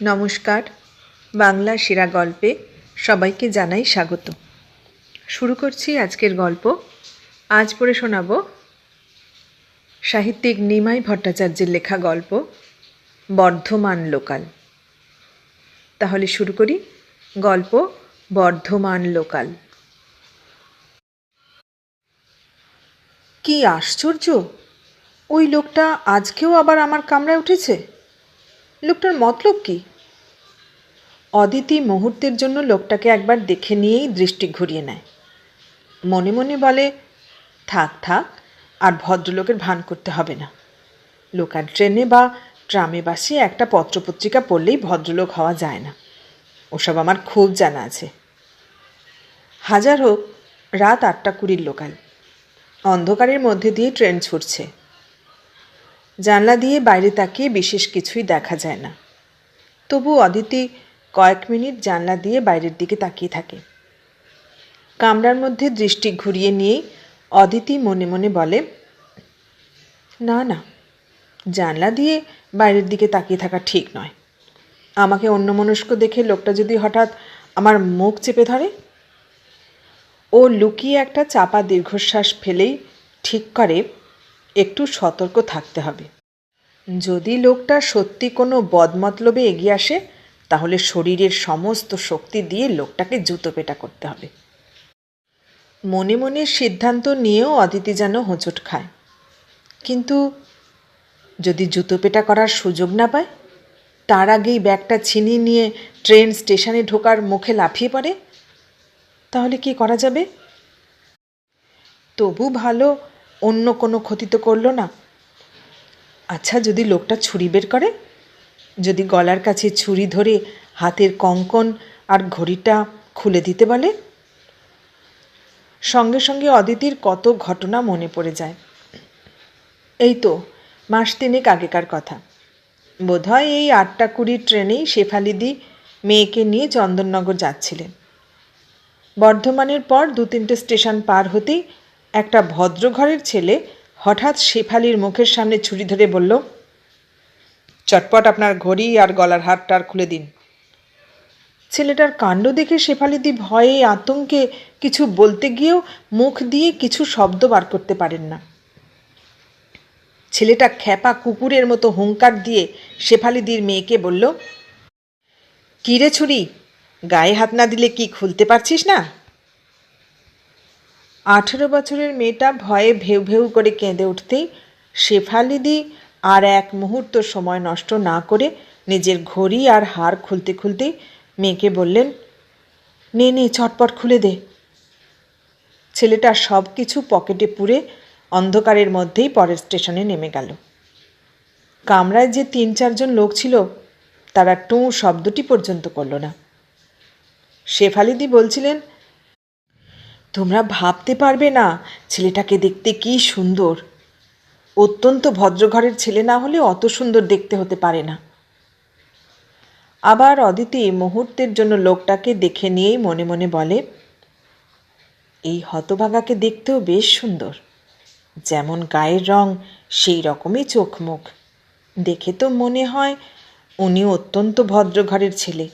নমস্কার, বাংলা সেরা গল্পে সবাইকে জানাই স্বাগত। শুরু করছি আজকের গল্প। আজ পড়ে শোনাব সাহিত্যিক নিমাই ভট্টাচার্যের লেখা গল্প, বর্ধমান লোকাল। তাহলে শুরু করি। গল্প, বর্ধমান লোকাল। কি আশ্চর্য! ওই লোকটা আজকেও আবার আমার কামরায় উঠেছে? লোকটার মতলব কি? অদিতি মুহূর্তের জন্য লোকটাকে একবার দেখে নিয়েই দৃষ্টি ঘুরিয়ে নেয়। মনে মনে বলে, থাক থাক, আর ভদ্রলোকের ভান করতে হবে না। লোকাল ট্রেনে বা ট্রামে বাসে একটা পত্রপত্রিকা পড়লেই ভদ্রলোক হওয়া যায় না। ওসব আমার খুব জানা আছে। হাজার হোক, রাত আটটা কুড়ির লোকাল। অন্ধকারের মধ্যে দিয়ে ট্রেন ছুটছে। জানলা দিয়ে বাইরে তাকিয়ে বিশেষ কিছুই দেখা যায় না। তবু অদিতি কয়েক মিনিট জানলা দিয়ে বাইরের দিকে তাকিয়ে থাকে। কামরার মধ্যে দৃষ্টি ঘুরিয়ে নিয়েই অদিতি মনে মনে বলে, না না, জানলা দিয়ে বাইরের দিকে তাকিয়ে থাকা ঠিক নয়। আমাকে অন্যমনস্ক দেখে লোকটা যদি হঠাৎ আমার মুখ চেপে ধরে? ও লুকিয়ে একটা চাপা দীর্ঘশ্বাস ফেলেই ঠিক করে একটু সতর্ক থাকতে হবে। যদি লোকটা সত্যি কোনো বদমতলবে এগিয়ে আসে, তাহলে শরীরের সমস্ত শক্তি দিয়ে লোকটাকে জুতো পেটা করতে হবে। মনে মনে সিদ্ধান্ত নিয়েও অদিতি যেন হোঁচট খায়। কিন্তু যদি জুতো পেটা করার সুযোগ না পায়, তার আগেই ব্যাগটা ছিনিয়ে নিয়ে ট্রেন স্টেশনে ঢোকার মুখে লাফিয়ে পড়ে, তাহলে কি করা যাবে? তবু ভালো অন্য কোনো ক্ষতি তো করল না। আচ্ছা যদি লোকটা ছুরি বের করে, যদি গলার কাছে ছুরি ধরে হাতের কঙ্কন আর ঘড়িটা খুলে দিতে বলে? সঙ্গে সঙ্গে অদিতির কত ঘটনা মনে পড়ে যায়। এই তো, মাস তিনেক আগেকার কথা। বোধহয় এই আটটা কুড়ির ট্রেনেই শেফালিদি মেয়েকে নিয়ে চন্দননগর যাচ্ছিলেন। বর্ধমানের পর দু তিনটে স্টেশন পার হতেই একটা ভদ্রঘরের ছেলে হঠাৎ শেফালির মুখের সামনে ছুরি ধরে বলল, চটপট আপনার ঘড়ি আর গলার হারটার খুলে দিন। ছেলেটার কাণ্ড দেখে শেফালিদি ভয়ে আতঙ্কে কিছু বলতে গিয়েও মুখ দিয়ে কিছু শব্দ বার করতে পারেন না। ছেলেটা খ্যাপা কুকুরের মতো হুঙ্কার দিয়ে শেফালিদির মেয়েকে বলল কিরে ছুরি, গায়ে হাত না দিলে কি খুলতে পারছিস না? আঠেরো বছরের মেয়েটা ভয়ে ভেউ ভেউ করে কেঁদে উঠতেই শেফালিদি আর এক মুহূর্ত সময় নষ্ট না করে নিজের ঘড়ি আর হার খুলতে খুলতেই মেয়েকে বললেন, নে নে, চটপট খুলে দে। ছেলেটা সব কিছু পকেটে পুরে অন্ধকারের মধ্যেই পরের স্টেশনে নেমে গেল। কামরায় যে তিন চারজন লোক ছিল, তারা টুঁ শব্দটি পর্যন্ত করল না। শেফালিদি বলছিলেন তোমরা ভাবতে পারবে না ছেলেটাকে দেখতে কি সুন্দর। অত্যন্ত ভদ্রঘরের ছেলে না হলে অত সুন্দর দেখতে হতে পারে না। আবার অদিতি মুহূর্তের জন্য লোকটাকে দেখে নিয়েই মনে মনে বলে, এই হতভাগাকে দেখতেও বেশ সুন্দর। যেমন গায়ের রং, সেই রকমই চোখ মুখ দেখে তো মনে হয় উনি অত্যন্ত ভদ্রঘরের ছেলে।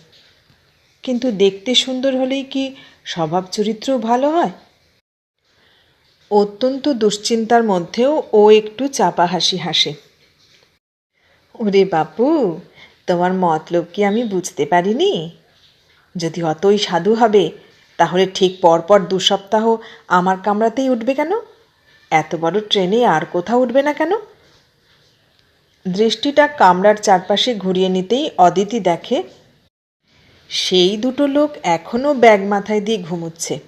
কিন্তু দেখতে সুন্দর হলেই কি স্বভাব চরিত্রও ভালো হয়। অত্যন্ত দুশ্চিন্তার মধ্যেও ও একটু চাপা হাসি হাসে। ওরে বাপু, তোমার মতলব কি আমি বুঝতে পারিনি? যদি অতই সাধু হবে, তাহলে ঠিক পরপর দু সপ্তাহ আমার কামরাতেই উঠবে কেন? এত বড় ট্রেনে আর কোথাও উঠবে না কেন? দৃষ্টিটা কামরার চারপাশে ঘুরিয়ে নিতেই অদিতি দেখে সেই দুটো লোক এখনও ব্যাগ মাথায় দিয়ে ঘুমুচ্ছে।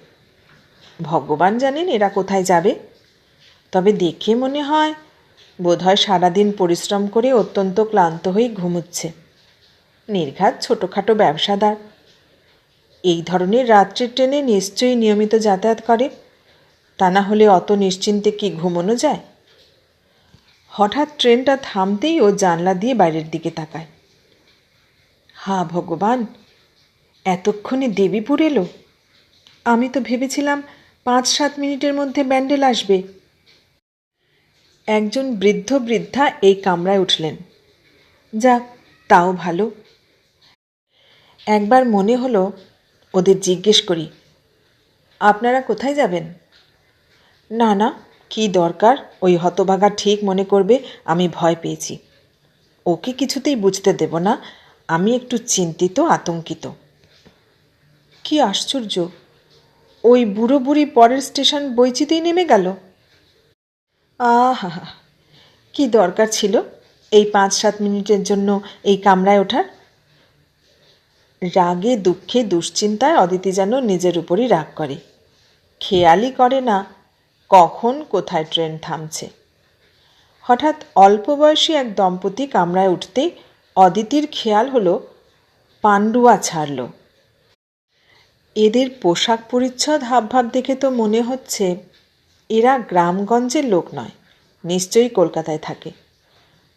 ভগবান জানেন এরা কোথায় যাবে। তবে দেখে মনে হয় বোধহয় সারাদিন পরিশ্রম করে অত্যন্ত ক্লান্ত হয়ে ঘুমুচ্ছে। নির্ঘাত ছোটোখাটো ব্যবসাদার। এই ধরনের রাত্রির ট্রেনে নিশ্চয়ই নিয়মিত যাতায়াত করে। তা না হলে অত নিশ্চিন্তে কি ঘুমোনো যায়? হঠাৎ ট্রেনটা থামতেই ও জানলা দিয়ে বাইরের দিকে তাকায়। হা ভগবান! এতক্ষণে দেবীপুর এলো? আমি তো ভেবেছিলাম পাঁচ সাত মিনিটের মধ্যে ব্যান্ডেল আসবে। একজন বৃদ্ধ বৃদ্ধা এই কামরায় উঠলেন। যাক, তাও ভালো। একবার মনে হলো ওদের জিজ্ঞেস করি, আপনারা কোথায় যাবেন? না না, কি দরকার? ওই হতভাগা ঠিক মনে করবে, আমি ভয় পেয়েছি। ওকে কিছুতেই বুঝতে দেব না, আমি একটু চিন্তিত, আতঙ্কিত। কি আশ্চর্য। ওই বুড়ো বুড়ি পরের স্টেশন বইচিতেই নেমে গেল। আহা কি দরকার ছিল এই পাঁচ সাত মিনিটের জন্য এই কামরায় ওঠার? রাগে, দুঃখে, দুশ্চিন্তায় অদিতি যেন নিজের উপরই রাগ করে। খেয়ালই করে না কখন, কোথায় ট্রেন থামছে। হঠাৎ অল্প বয়সী এক দম্পতি কামরায় উঠতেই অদিতির খেয়াল হলো, পাণ্ডুয়া ছাড়ল। এদের পোশাক পরিচ্ছদ হাবভাব দেখে তো মনে হচ্ছে এরা গ্রামগঞ্জের লোক নয়, নিশ্চয়ই কলকাতায় থাকে।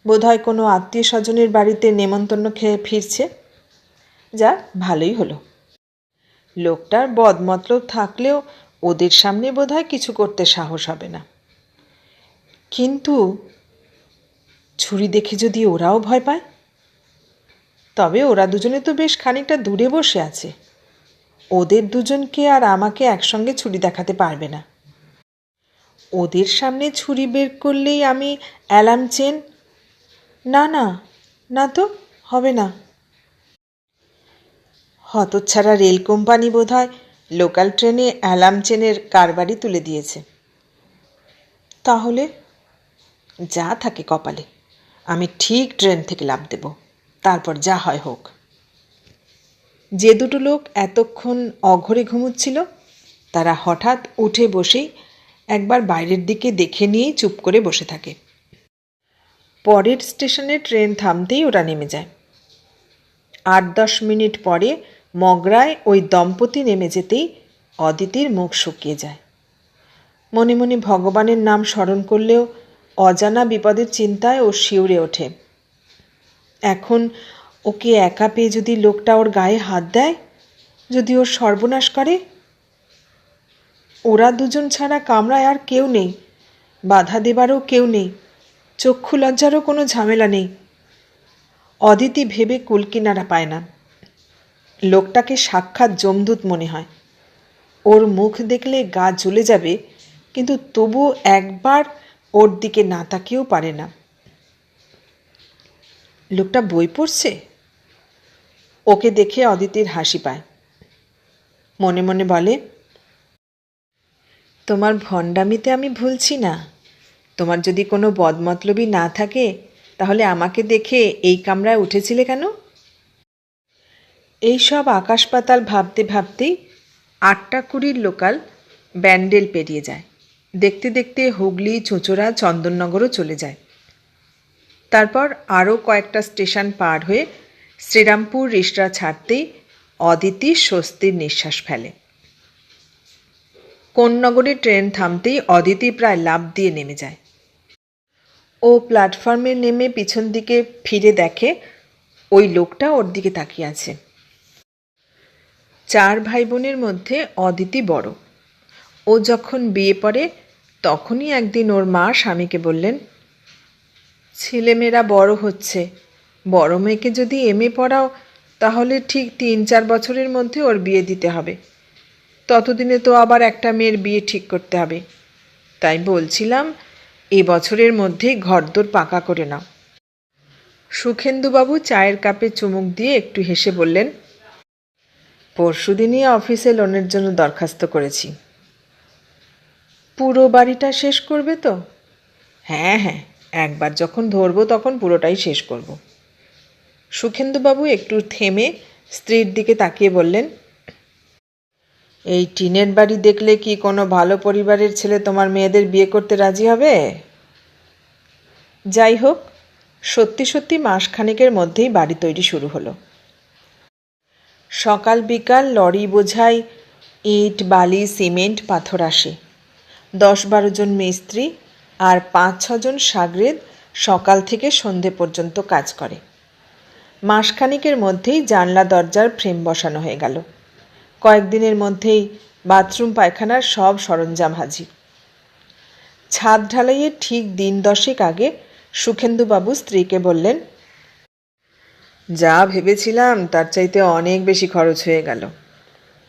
বোধহয় কোনো আত্মীয় স্বজনের বাড়িতে নেমন্তন্ন খেয়ে ফিরছে। যা ভালোই হলো। লোকটার বদমতলব থাকলেও ওদের সামনে বোধহয় কিছু করতে সাহস হবে না। কিন্তু ছুরি দেখে যদি ওরাও ভয় পায়? তবে ওরা দুজনে তো বেশ খানিকটা দূরে বসে আছে। ওদের দুজনকে আর আমাকে একসঙ্গে ছুরি দেখাতে পারবে না। ওদের সামনে ছুরি বের করলেই আমি অ্যালার্ম চেন, না না না তো, হবে না। হতচ্ছাড়া রেল কোম্পানি বোধহয় লোকাল ট্রেনে অ্যালার্ম চেনের কারবারই তুলে দিয়েছে। তাহলে? যা থাকে কপালে। আমি ঠিক ট্রেন থেকে লাভ দেব। তারপর যা হয় হোক। যে দুটো লোক এতক্ষণ অঘরে ঘুমুচ্ছিল, তারা হঠাৎ উঠে বসেই একবার বাইরের দিকে দেখে নিয়েই চুপ করে বসে থাকে। পরের স্টেশনে ট্রেন থামতেই ওরা নেমে যায়। আট দশ মিনিট পরে মগরায় ওই দম্পতি নেমে যেতেই অদিতির মুখ শুকিয়ে যায়। মনে মনে ভগবানের নাম স্মরণ করলেও অজানা বিপদের চিন্তায় ও শিউরে ওঠে। এখন ওকে একা পেয়ে যদি লোকটা ওর গায়ে হাত দেয়, যদি ওর সর্বনাশ করে? ওরা দুজন ছাড়া কামরায় আর কেউ নেই। বাধা দেবারও কেউ নেই। চক্ষু লজ্জারও কোনো ঝামেলা নেই। অদিতি ভেবে কুলকিনারা পায় না। লোকটাকে সাক্ষাৎ জমদূত মনে হয়। ওর মুখ দেখলে গা জ্বলে যাবে, কিন্তু তবু একবার ওর দিকে না তাকিয়েও পারে না। লোকটা বই পড়ছে? ওকে দেখে অদিতির হাসি পায়। মনে মনে বলে, তোমার ভণ্ডামিতে আমি ভুলছি না। তোমার যদি কোনো বদমতলবি না থাকে, তাহলে আমাকে দেখে এই কামরায় উঠেছিলে কেন? এইসব আকাশ পাতাল ভাবতে ভাবতেই আটটা কুড়ির লোকাল ব্যান্ডেল পেরিয়ে যায়। দেখতে দেখতে হুগলি, চুঁচুড়া, চন্দননগরও চলে যায়। তারপর আরও কয়েকটা স্টেশন পার হয়ে শ্রীরামপুর রিসরা ছাড়তেই অদিতি স্বস্তির নিঃশ্বাস ফেলে। কোননগরে ট্রেন থামতেই অদিতি প্রায় লাভ দিয়ে নেমে যায়। ও প্ল্যাটফর্মে নেমে পিছন দিকে ফিরে দেখে ওই লোকটা ওর দিকে তাকিয়ে আছে। চার ভাই বোনের মধ্যে অদিতি বড়। ও যখন বিয়ে পড়ে, তখনই একদিন ওর মা স্বামীকে বললেন, ছেলেমেয়েরা বড় হচ্ছে বড় মেয়েকে যদি এম এ পড়াও, তাহলে ঠিক তিন চার বছরের মধ্যে ওর বিয়ে দিতে হবে। ততদিনে তো আবার একটা মেয়ের বিয়ে ঠিক করতে হবে। তাই বলছিলাম, এ বছরের মধ্যেই ঘরদোর পাকা করে নাও। সুখেন্দুবাবু চায়ের কাপে চুমুক দিয়ে একটু হেসে বললেন পরশুদিনই অফিসে লোনের জন্য দরখাস্ত করেছি। পুরো বাড়িটা শেষ করবে তো? হ্যাঁ হ্যাঁ একবার যখন ধরবো তখন পুরোটাই শেষ করব। সুখেন্দুবাবু একটু থেমে স্ত্রীর দিকে তাকিয়ে বললেন, এই টিনের বাড়ি দেখলে কি কোনো ভালো পরিবারের ছেলে তোমার মেয়েদের বিয়ে করতে রাজি হবে? যাই হোক, সত্যি সত্যি মাসখানেকের মধ্যেই বাড়ি তৈরি শুরু হলো। সকাল বিকাল লরি বোঝাই, ইট, বালি, সিমেন্ট, পাথর আসে। দশ বারো জন মিস্ত্রি আর পাঁচ ছজন সাগরেদ সকাল থেকে সন্ধে পর্যন্ত কাজ করে। মাসখানিকের মধ্যেই জানলা দরজার ফ্রেম বসানো হয়ে গেল। কয়েকদিনের মধ্যেই বাথরুম পায়খানার সব সরঞ্জাম হাজির। ছাদ ঢালাইয়ের ঠিক দিন দশেক আগে সুখেন্দুবাবু স্ত্রীকে বললেন, যা ভেবেছিলাম, তার চাইতে অনেক বেশি খরচ হয়ে গেল।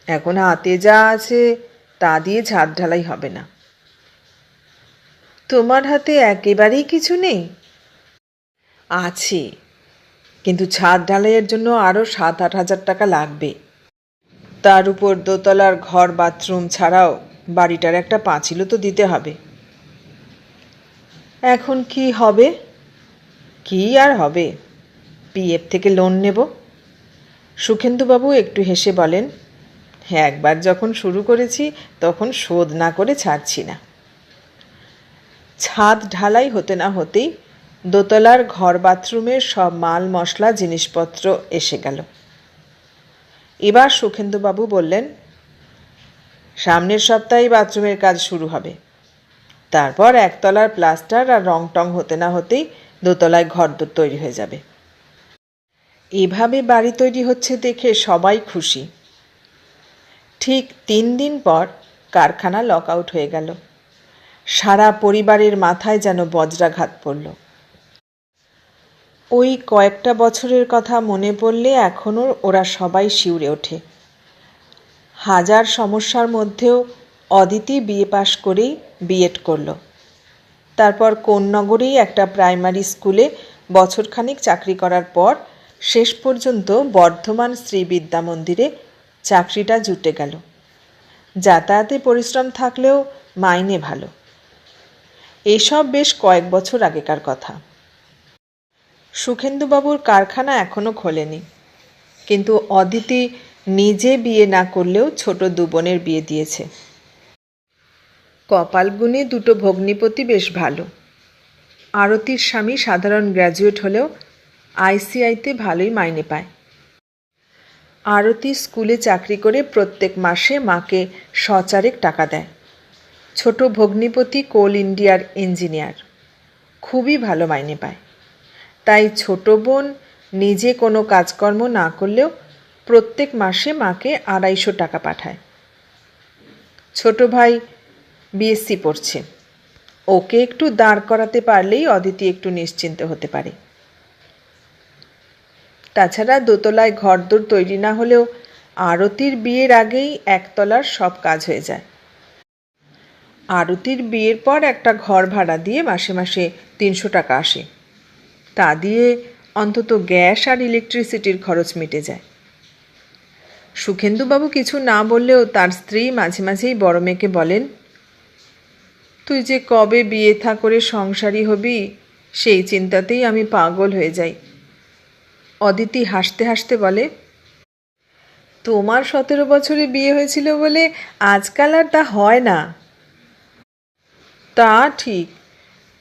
এখন হাতে যা আছে, তা দিয়ে ছাদ ঢালাই হবে না। তোমার হাতে একেবারেই কিছু নেই? আছে। কিন্তু ছাদ ঢালাইয়ের জন্য আরও সাত আট হাজার টাকা লাগবে। তার উপর দোতলার ঘর বাথরুম ছাড়াও বাড়িটার একটা পাঁচিলও তো দিতে হবে। এখন কি হবে? কি আর হবে? পিএফ থেকে লোন নেব? সুখেন্দুবাবু একটু হেসে বলেন "হ্যাঁ, একবার যখন শুরু করেছি তখন শোধ না করে ছাড়ছি না। ছাদ ঢালাই হতে না হতেই দোতলার ঘর বাথরুমের সব মাল, মশলা, জিনিসপত্র এসে গেল। এবার সুখেন্দুবাবু বললেন, সামনের সপ্তাহেই বাথরুমের কাজ শুরু হবে। তারপর একতলার প্লাস্টার আর রং টং হতে না হতেই দোতলায় ঘরদোর তৈরি হয়ে যাবে। এভাবে বাড়ি তৈরি হচ্ছে দেখে সবাই খুশি। ঠিক তিন দিন পর কারখানা লক আউট হয়ে গেল। সারা পরিবারের মাথায় যেন বজ্রাঘাত পড়ল। ওই কয়েকটা বছরের কথা মনে পড়লে এখনও ওরা সবাই শিউরে ওঠে। হাজার সমস্যার মধ্যেও অদিতি বিয়ে পাশ করেই বিএড করল। তারপর কোন নগরেই একটা প্রাইমারি স্কুলে বছরখানেক চাকরি করার পর শেষ পর্যন্ত বর্ধমান শ্রী বিদ্যা মন্দিরে চাকরিটা জুটে গেল। যাতায়াতে পরিশ্রম থাকলেও মাইনে ভালো। এসব বেশ কয়েক বছর আগেকার কথা। সুখেন্দুবাবুর কারখানা এখনও খোলেনি। কিন্তু অদিতি নিজে বিয়ে না করলেও ছোট দু বোনের বিয়ে দিয়েছে। কপালগুনে দুটো ভগ্নিপতি বেশ ভালো। আরতির স্বামী সাধারণ গ্র্যাজুয়েট হলেও আইসিআইতে ভালোই মাইনে পায়। আরতি স্কুলে চাকরি করে প্রত্যেক মাসে মাকে সচারেক টাকা দেয়। ছোট ভগ্নিপতি কোল ইন্ডিয়ার ইঞ্জিনিয়ার। খুবই ভালো মাইনে পায়। তাই ছোট বোন নিজে কোনো কাজকর্ম না করলেও প্রত্যেক মাসে মাকে আড়াইশো টাকা পাঠায়। ছোট ভাই বিএসসি পড়ছে। ওকে একটু দাঁড় করাতে পারলেই অদিতি একটু নিশ্চিন্ত হতে পারে। তাছাড়া দোতলায় ঘরদোর তৈরি না হলেও আরতির বিয়ের আগেই একতলার সব কাজ হয়ে যায়। আরতির বিয়ের পর একটা ঘর ভাড়া দিয়ে মাসে মাসে তিনশো টাকা আসে। তা দিয়ে অন্তত গ্যাস আর ইলেকট্রিসিটির খরচ মিটে যায়। সুখেন্দুবাবু কিছু না বললেও তার স্ত্রী মাঝে মাঝেই বড় মেয়েকে বলেন, তুই যে কবে বিয়ে থা করে সংসারী হবি, সেই চিন্তাতেই আমি পাগল হয়ে যাই। অদিতি হাসতে হাসতে বলে, তোমার সতেরো বছরে বিয়ে হয়েছিল বলে আজকাল আর তা হয় না। তা ঠিক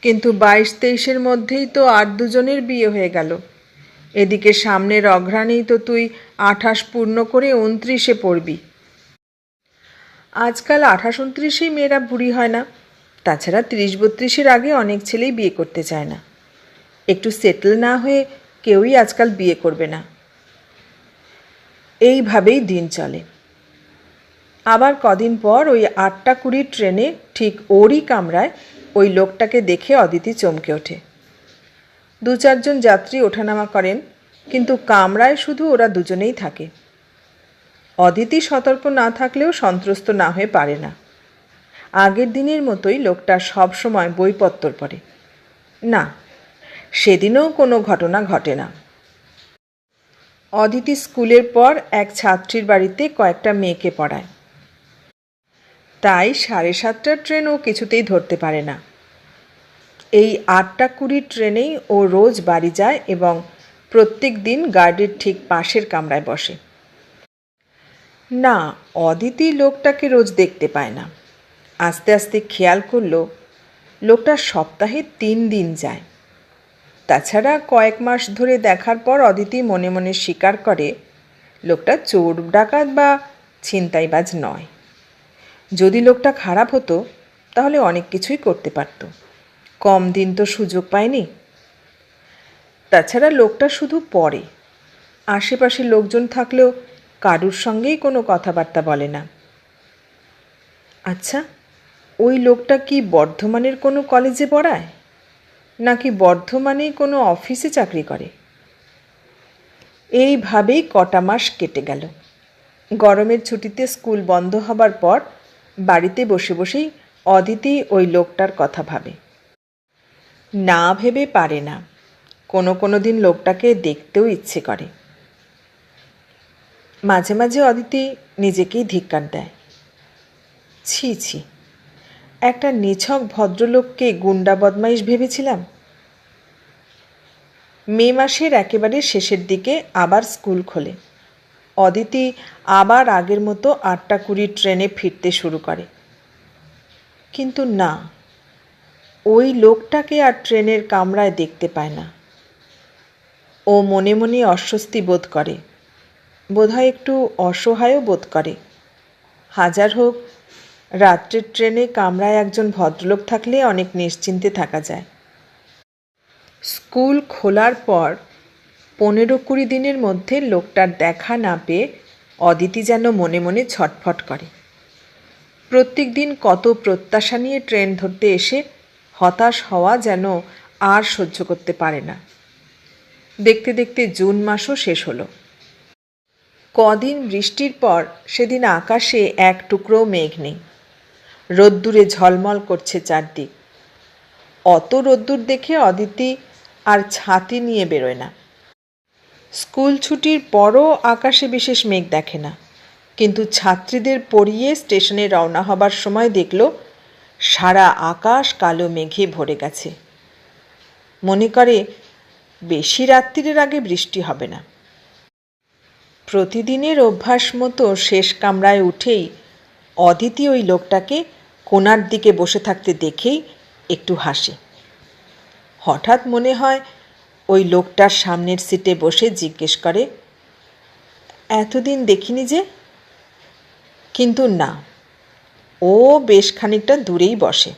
কিন্তু বাইশ তেইশের মধ্যেই তো আর দুজনের বিয়ে হয়ে গেল। এদিকে সামনের অঘ্রাণেই তো তুই আঠাশ পূর্ণ করে উনত্রিশে পড়বি। আজকাল আঠাশ উনত্রিশেই মেয়েরা বুড়ি হয় না। তাছাড়া তিরিশ বত্রিশের আগে অনেক ছেলেই বিয়ে করতে চায় না। একটু সেটেল না হয়ে কেউই আজকাল বিয়ে করবে না। এইভাবেই দিন চলে। আবার কদিন পর ওই আটটা কুড়ির ট্রেনে ঠিক ওরই কামরায় ওই লোকটাকে দেখে অদিতি চমকে ওঠে। দু চারজন যাত্রী ওঠানামা করেন, কিন্তু কামরায় শুধু ওরা দুজনেই থাকে। অদিতি সতর্ক না থাকলেও সন্ত্রস্ত না হয়ে পারে না। আগের দিনের মতোই লোকটা সবসময় বইপত্তর পড়ে। না, সেদিনও কোনো ঘটনা ঘটে না। অদিতি স্কুলের পর এক ছাত্রীর বাড়িতে কয়েকটা মেয়েকে পড়ায়। তাই সাড়ে সাতটার ট্রেন ও কিছুতেই ধরতে পারে না। এই আটটা কুড়ির ট্রেনেই ও রোজ বাড়ি যায় এবং প্রত্যেক দিন গার্ডের ঠিক পাশের কামরায় বসে। না, অদিতি লোকটাকে রোজ দেখতে পায় না। আস্তে আস্তে খেয়াল করল, লোকটা সপ্তাহে তিন দিন যায়। তাছাড়া কয়েক মাস ধরে দেখার পর অদিতি মনে মনে স্বীকার করে, লোকটা চোর ডাকাত বা ছিনতাইবাজ নয়। যদি লোকটা খারাপ হতো, তাহলে অনেক কিছুই করতে পারত। কম দিন তো সুযোগ পায়নি। তাছাড়া লোকটা শুধু পড়ে। আশেপাশে লোকজন থাকলেও কারুর সঙ্গেই কোনো কথাবার্তা বলে না। আচ্ছা ওই লোকটা কি বর্ধমানের কোনো কলেজে পড়ায়? নাকি বর্ধমানেই কোনো অফিসে চাকরি করে? এইভাবেই কটা মাস কেটে গেল। গরমের ছুটিতে স্কুল বন্ধ হবার পর বাড়িতে বসে বসেই অদিতি ওই লোকটার কথা ভাবে। না ভেবে পারে না। কোনো কোনো দিন লোকটাকে দেখতেও ইচ্ছে করে। মাঝে মাঝে অদিতি নিজেকেই ধিক্কার দেয়। ছি ছি, একটা নিছক ভদ্রলোককে গুন্ডা বদমাইশ ভেবেছিলাম। মে মাসের একেবারে শেষের দিকে আবার স্কুল খোলে। অদিতি আবার আগের মতো আটটা কুড়ি ট্রেনে ফিরতে শুরু করে। কিন্তু না, ওই লোকটাকে আর ট্রেনের কামরায় দেখতে পায় না। ও মনে মনে অস্বস্তি বোধ করে, বোধহয় একটু অসহায়ও বোধ করে। হাজার হোক, রাত্রের ট্রেনে কামরায় একজন ভদ্রলোক থাকলে অনেক নিশ্চিন্তে থাকা যায়। স্কুল খোলার পর পনেরো কুড়ি দিনের মধ্যে লোকটার দেখা না পেয়ে অদিতি যেন মনে মনে ছটফট করে। প্রত্যেক দিন কত প্রত্যাশা নিয়ে ট্রেন ধরতে এসে হতাশ হওয়া যেন আর সহ্য করতে পারে না। দেখতে দেখতে জুন মাসও শেষ হলো। কদিন বৃষ্টির পর সেদিন আকাশে এক টুকরো মেঘ নেই। রোদ্দুরে ঝলমল করছে চারদিক। অত রোদ্দুর দেখে অদিতি আর ছাতি নিয়ে বেরোয় না। স্কুল ছুটির পরও আকাশে বিশেষ মেঘ দেখে না। কিন্তু ছাত্রীদের পড়িয়ে স্টেশনে রওনা হবার সময় দেখল, সারা আকাশ কালো মেঘে ভরে গেছে। মনে করে, বেশি রাত্রির আগে বৃষ্টি হবে না। প্রতিদিনের অভ্যাস মতো শেষ কামরায় উঠেই অদিতি ওই লোকটাকে কোনার দিকে বসে থাকতে দেখেই একটু হাসে। হঠাৎ মনে হয় ওই লোকটার সামনের সিটে বসে জিজ্ঞেস করে, এতদিন দেখিনি যে? কিন্তু না, ও বেশ খানিকটা দূরেই বসে।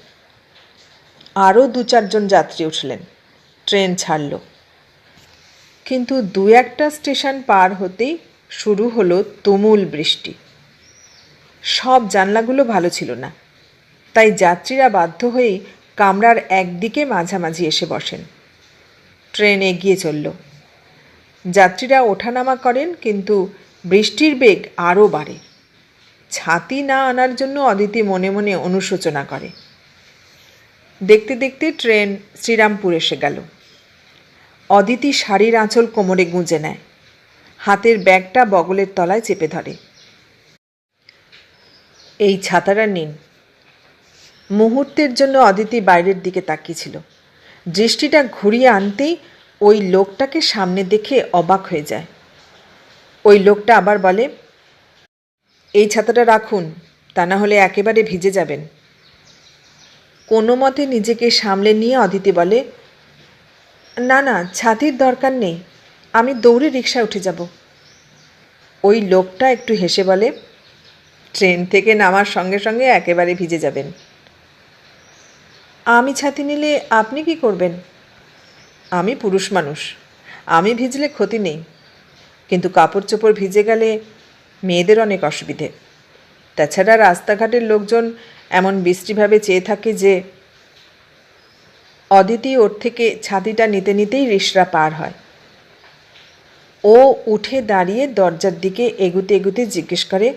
আরও দু চারজন যাত্রী উঠলেন, ট্রেন ছাড়ল। কিন্তু দু একটা স্টেশন পার হতেই শুরু হলো তুমুল বৃষ্টি। সব জানলাগুলো ভালো ছিল না, তাই যাত্রীরা বাধ্য হয়েই কামরার একদিকে মাঝামাঝি এসে বসেন। ট্রেন এগিয়ে চলল। যাত্রীরা ওঠানামা করেন, কিন্তু বৃষ্টির বেগ আরও বাড়ে। ছাতি না আনার জন্য অদিতি মনে মনে অনুশোচনা করে। দেখতে দেখতে ট্রেন শ্রীরামপুর এসে গেল। অদিতি শাড়ির আঁচল কোমরে গুঁজে নেয়। হাতের ব্যাগটা বগলের তলায় চেপে ধরে। এই ছাতাটা নিন। মুহূর্তের জন্য অদিতি বাইরের দিকে তাকিয়েছিল দৃষ্টিটা ঘুরিয়ে আনতেই ওই লোকটাকে সামনে দেখে অবাক হয়ে যায়। ওই লোকটা আবার বলে, এই ছাতাটা রাখুন, তা না হলে একেবারে ভিজে যাবেন। কোনো মতে নিজেকে সামলে নিয়ে অদিতি বলে, না না, ছাতির দরকার নেই, আমি দৌড়ে রিক্সায় উঠে যাব। ওই লোকটা একটু হেসে বলে, ট্রেন থেকে নামার সঙ্গে সঙ্গে একেবারে ভিজে যাবেন। আমি ছাতি নিলে আপনি কি করবেন? আমি পুরুষ মানুষ। আমি ভিজলে ক্ষতি নেই। কিন্তু কাপড় চোপড় ভিজে গেলে মেয়েদের অনেক অসুবিধে। তাছাড়া রাস্তাঘাটের লোকজন এমন বৃষ্টিভাবে চেয়ে থাকে যে অদিতি ওর থেকে ছাতিটা নিতে নিতেই রিসরা পার হয়। ও উঠে দাঁড়িয়ে দরজার দিকে এগুতে এগুতে জিজ্ঞেস করে,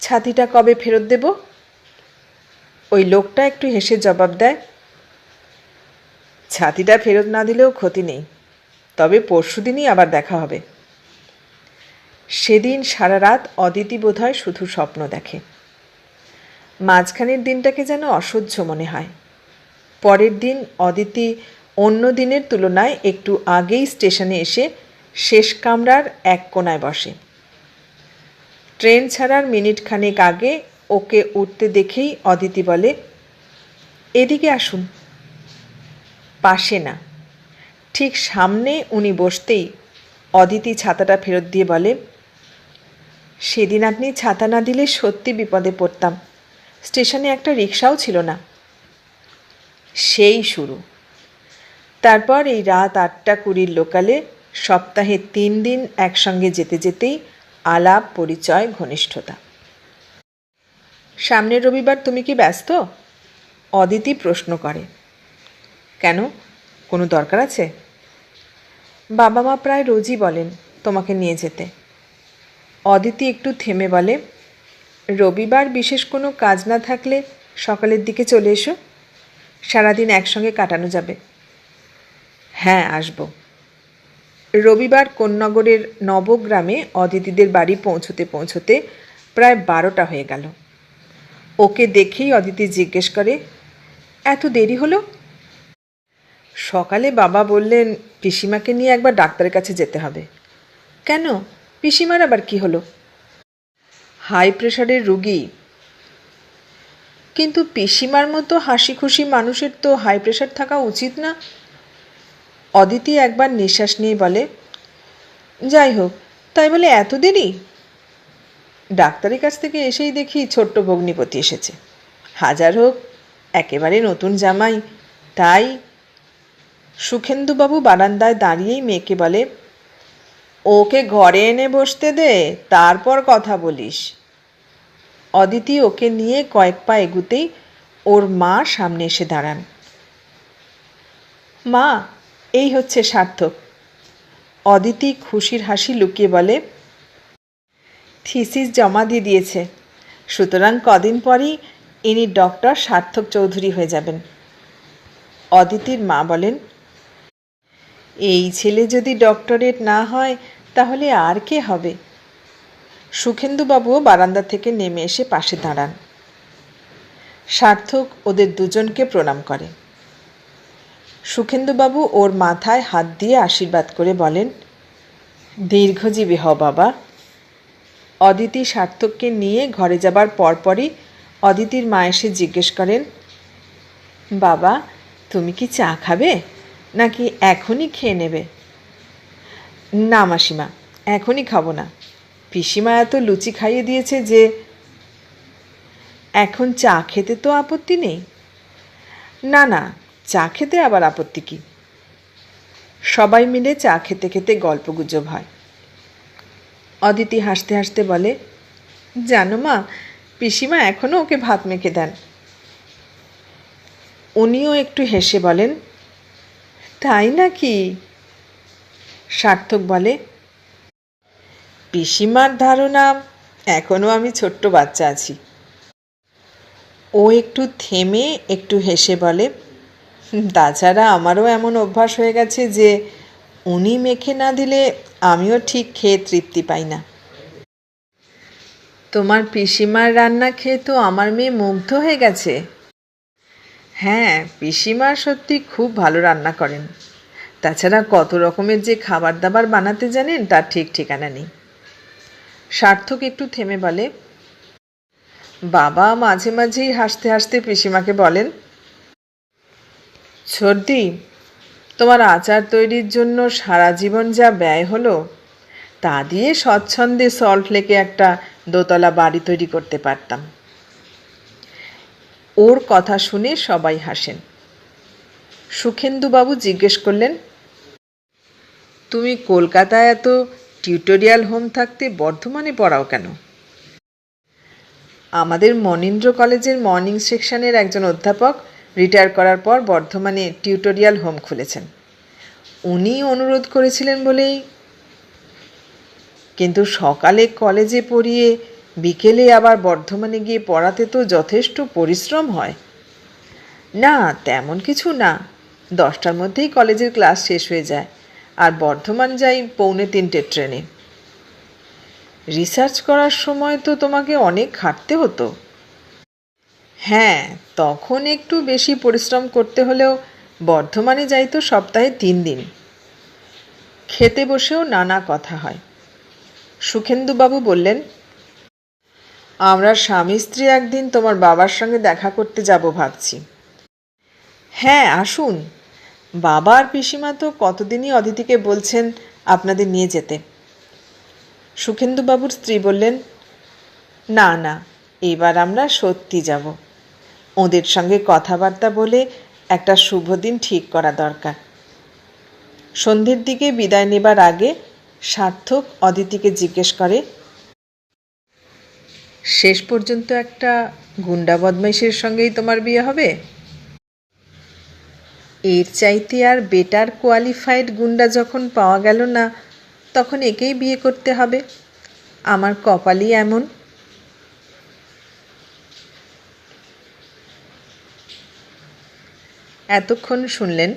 ছাতিটা কবে ফেরত দেব? ওই লোকটা একটু হেসে জবাব দেয়, ছাতিটা ফেরত না দিলেও ক্ষতি নেই, তবে পরশু দিনই আবার দেখা হবে। সেদিন সারা রাত অদিতি বোধহয় শুধু স্বপ্ন দেখে। মাঝখানের দিনটাকে যেন অসহ্য মনে হয়। পরের দিন অদিতি অন্য দিনের তুলনায় একটু আগেই স্টেশনে এসে শেষ কামরার এক কোনায় বসে। ট্রেন ছাড়ার মিনিট খানেক আগে ওকে উঠতে দেখেই অদিতি বলে, এদিকে আসুন। পাশে না। ঠিক সামনে উনি বসতেই অদিতি ছাতাটা ফেরত দিয়ে বলে, সেদিন আপনি ছাতা না দিলে সত্যি বিপদে পড়তাম। স্টেশনে একটা রিক্সাও ছিল না। সেই শুরু। তারপর এই রাত আটটা কুড়ির লোকালে সপ্তাহে তিন দিন একসঙ্গে যেতে যেতেই আলাপ, পরিচয়, ঘনিষ্ঠতা সামনের রবিবার তুমি কি ব্যস্ত? অদিতি প্রশ্ন করে। কেন? কোনো দরকার আছে? বাবা মা প্রায় রোজই বলেন তোমাকে নিয়ে যেতে। অদিতি একটু থেমে বলে, রবিবার বিশেষ কোনো কাজ না থাকলে সকালের দিকে চলে এসো। সারাদিন একসঙ্গে কাটানো যাবে। হ্যাঁ আসব। রবিবার কোন্নগরের নবগ্রামে অদিতিদের বাড়ি পৌঁছতে পৌঁছতে প্রায় বারোটা হয়ে গেল। ওকে দেখেই অদিতি জিজ্ঞেস করে, এত দেরি হলো? সকালে বাবা বললেন, পিসিমাকে নিয়ে একবার ডাক্তারের কাছে যেতে হবে। কেন? পিসিমার আবার কি হলো? হাই প্রেশারের রুগী। কিন্তু পিসিমার মতো হাসি খুশি মানুষের তো হাই প্রেশার থাকা উচিত না? অদিতি একবার নিঃশ্বাস নিয়ে বলে, যাই হোক, তাই বলে এত দেরি? ডাক্তারের কাছ থেকে এসেই দেখি ছোট্ট ভগ্নিপতি এসেছে। হাজার হোক, একেবারে নতুন জামাই। তাই সুখেন্দুবাবু বারান্দায় দাঁড়িয়েই মেয়েকে বলে, ওকে ঘরে এনে বসতে দে, তারপর কথা বলিস। অদিতি ওকে নিয়ে কয়েক পা এগুতেই ওর মা সামনে এসে দাঁড়ান। মা, এই হচ্ছে সার্থক। অদিতি খুশির হাসি লুকিয়ে বলে থিসিস জমা দিয়ে দিয়েছে। সুতরাং কদিন পরই ইনি ডক্টর সার্থক চৌধুরী হয়ে যাবেন। অদিতির মা বলেন, এই ছেলে যদি ডক্টরেট না হয়, তাহলে আর কে হবে? সুখেন্দুবাবুও বারান্দা থেকে নেমে এসে পাশে দাঁড়ান। সার্থক ওদের দুজনকে প্রণাম করে। সুখেন্দুবাবু ওর মাথায় হাত দিয়ে আশীর্বাদ করে বলেন, দীর্ঘজীবী হ বাবা। অদিতি সার্থককে নিয়ে ঘরে যাবার পরপরই অদিতির মা এসে জিজ্ঞেস করেন, বাবা, তুমি কি চা খাবে? নাকি এখনই খেয়ে নেবে? না মাসিমা, এখনই খাব না। পিসিমা এত লুচি খাইয়ে দিয়েছে যে এখন চা খেতে তো আপত্তি নেই? না না, চা খেতে আবার আপত্তি কি? সবাই মিলে চা খেতে খেতে গল্পগুজব হয়। অদিতি হাসতে হাসতে বলে, জানো মা, পিসিমা এখনও ওকে ভাত মেখে দেন। উনিও একটু হেসে বলেন, তাই নাকি? সার্থক বলে, পিসিমার ধারণা এখনও আমি ছোট্ট বাচ্চা আছি। ও একটু থেমে একটু হেসে বলে, তাছাড়া আমারও এমন অভ্যাস হয়ে গেছে যে উনি মেখে না দিলে আমিও ঠিক খেয়ে তৃপ্তি পাই না। তোমার পিসিমার রান্না খেয়ে তো আমার মেয়ে মুগ্ধ হয়ে গেছে। হ্যাঁ পিসিমা সত্যি খুব ভালো রান্না করেন। তাছাড়া কত রকমের যে খাবার দাবার বানাতে জানেন তার ঠিক ঠিকানা নেই। সার্থক একটু থেমে বলে, বাবা মাঝে মাঝেই হাসতে হাসতে পিসিমাকে বলেন সর্দি তোমার আচার তৈরির জন্য সারা জীবন যা ব্যয় হলো, তা দিয়ে স্বচ্ছন্দে সল্ট লেকে একটা দোতলা বাড়ি তৈরি করতে পারতাম। ওর কথা শুনে সবাই হাসেন। সুখেন্দুবাবু জিজ্ঞেস করলেন, তুমি কলকাতায় এত টিউটোরিয়াল হোম থাকতে বর্ধমানে পড়াও কেন? আমাদের মনীন্দ্র কলেজের মর্নিং সেকশনের একজন অধ্যাপক রিটায়ার করার পর বর্ধমানে টিউটোরিয়াল হোম খুলেছেন। উনি অনুরোধ করেছিলেন বলেই। কিন্তু সকালে কলেজে পড়িয়ে বিকেলে আবার বর্ধমানে গিয়ে পড়াতে তো যথেষ্ট পরিশ্রম হয়। না, তেমন কিছু না। দশটার মধ্যেই কলেজের ক্লাস শেষ হয়ে যায় আর বর্ধমান যাই পৌনে তিনটের ট্রেনে। রিসার্চ করার সময় তো তোমাকে অনেক খাটতে হতো। হ্যাঁ তখন একটু বেশি পরিশ্রম করতে হলেও বর্ধমানে যাই তো সপ্তাহে তিন দিন। খেতে বসেও নানা কথা হয়। সুখেন্দুবাবু বললেন, আমরা স্বামী স্ত্রী একদিন তোমার বাবার সঙ্গে দেখা করতে যাব ভাবছি। হ্যাঁ আসুন। বাবা আর পিসিমা তো কতদিনই অদিতিকে বলছেন আপনাদের নিয়ে যেতে। সুখেন্দুবাবুর স্ত্রী বললেন, না না, এবার আমরা সত্যি যাব। ওদের সঙ্গে কথাবার্তা বলে একটা শুভ দিন ঠিক করা দরকার। সন্ধ্যের দিকে বিদায় নেবার আগে সার্থক অদিতিকে জিজ্ঞেস করে, শেষ পর্যন্ত একটা গুন্ডা বদমাইশের সঙ্গেই তোমার বিয়ে হবে? এর চাইতে আর বেটার কোয়ালিফাইড গুন্ডা যখন পাওয়া গেল না, তখন একেই বিয়ে করতে হবে। আমার কপালই এমন। এতক্ষণ শুনলেন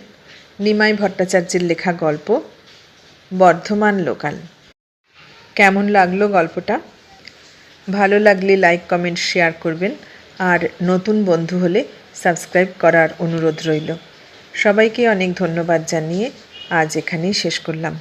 নিমাই ভট্টাচার্যের লেখা গল্প, বর্ধমান লোকাল। কেমন লাগল গল্পটা? ভালো লাগলে লাইক, কমেন্ট, শেয়ার করবেন। আর নতুন বন্ধু হলে সাবস্ক্রাইব করার অনুরোধ রইল। সবাইকে অনেক ধন্যবাদ জানিয়ে আজ এখানেই শেষ করলাম।